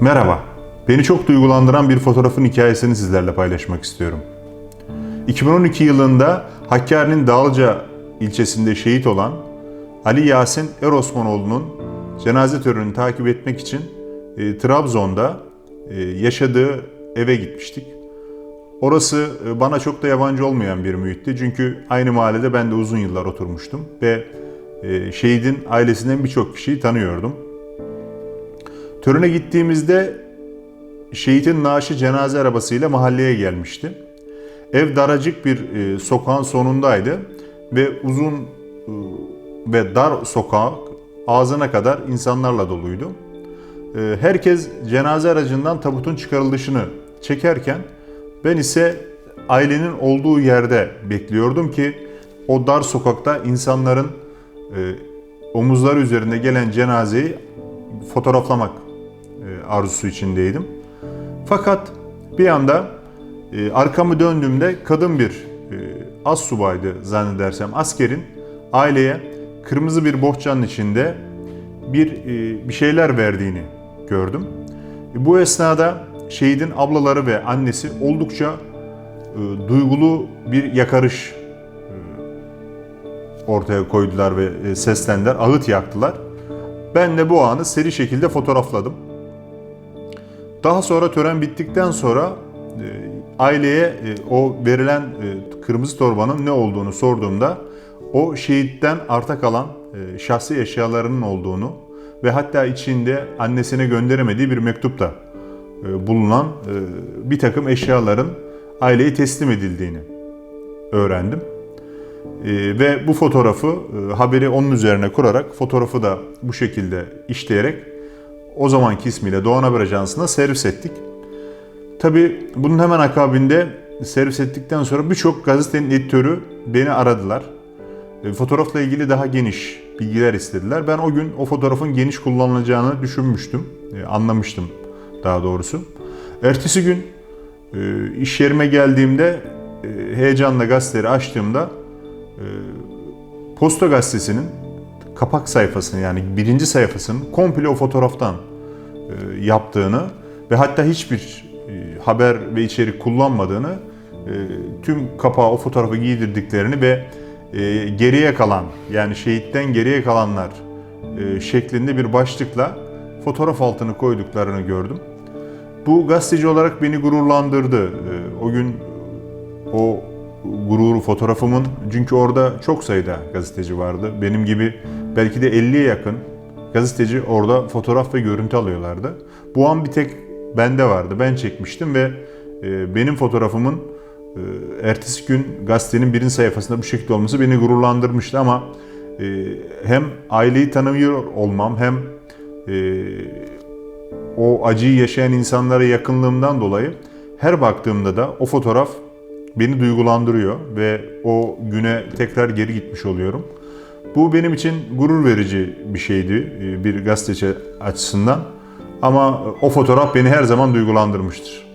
Merhaba. Beni çok duygulandıran bir fotoğrafın hikayesini sizlerle paylaşmak istiyorum. 2012 yılında Hakkari'nin Dağlıca ilçesinde şehit olan Ali Yasin Erosmanoğlu'nun cenaze törenini takip etmek için e, Trabzon'da e, yaşadığı eve gitmiştik. Orası e, bana çok da yabancı olmayan bir mühitti. Çünkü aynı mahallede ben de uzun yıllar oturmuştum ve e, şehidin ailesinden birçok kişiyi tanıyordum. Törene gittiğimizde şehitin naaşı cenaze arabasıyla mahalleye gelmişti. Ev daracık bir e, sokağın sonundaydı ve uzun e, ve dar sokak ağzına kadar insanlarla doluydu. E, herkes cenaze aracından tabutun çıkarılışını çekerken ben ise ailenin olduğu yerde bekliyordum ki o dar sokakta insanların e, omuzları üzerinde gelen cenazeyi fotoğraflamak arzusu içindeydim. Fakat bir anda e, arkamı döndüğümde kadın bir e, az subaydı zannedersem askerin aileye kırmızı bir bohçanın içinde bir e, bir şeyler verdiğini gördüm. E, bu esnada şehidin ablaları ve annesi oldukça e, duygulu bir yakarış e, ortaya koydular ve e, seslendiler, ağıt yaktılar. Ben de bu anı seri şekilde fotoğrafladım. Daha sonra tören bittikten sonra e, aileye e, o verilen e, kırmızı torbanın ne olduğunu sorduğumda o şehitten arta kalan şahsi eşyalarının olduğunu ve hatta içinde annesine gönderemediği bir mektupta bulunan bir takım eşyaların aileye teslim edildiğini öğrendim. Ve bu fotoğrafı haberi onun üzerine kurarak fotoğrafı da bu şekilde işleyerek o zamanki ismiyle Doğan Haber Ajansı'na servis ettik. Tabii bunun hemen akabinde servis ettikten sonra birçok gazetenin editörü beni aradılar. E, Fotoğrafla ilgili daha geniş bilgiler istediler. Ben o gün o fotoğrafın geniş kullanılacağını düşünmüştüm, e, anlamıştım daha doğrusu. Ertesi gün e, iş yerime geldiğimde heyecanla gazeteleri açtığımda Posta Gazetesi'nin kapak sayfasını yani birinci sayfasının komple o fotoğraftan e, yaptığını ve hatta hiçbir e, haber ve içerik kullanmadığını e, tüm kapağa o fotoğrafı giydirdiklerini ve geriye kalan yani şehitten geriye kalanlar şeklinde bir başlıkla fotoğraf altını koyduklarını gördüm. Bu gazeteci olarak beni gururlandırdı. O gün o gururu fotoğrafımın çünkü orada çok sayıda gazeteci vardı. Benim gibi belki de 50'ye yakın gazeteci orada fotoğraf ve görüntü alıyorlardı. Bu an bir tek bende vardı. Ben çekmiştim ve e, benim fotoğrafımın e, ertesi gün gazetenin birinci sayfasında bu şekilde olması beni gururlandırmıştı ama e, hem aileyi tanımıyor olmam hem o acıyı yaşayan insanlara yakınlığımdan dolayı her baktığımda da o fotoğraf beni duygulandırıyor ve o güne tekrar geri gitmiş oluyorum. Bu benim için gurur verici bir şeydi e, bir gazeteci açısından. Ama o fotoğraf beni her zaman duygulandırmıştır.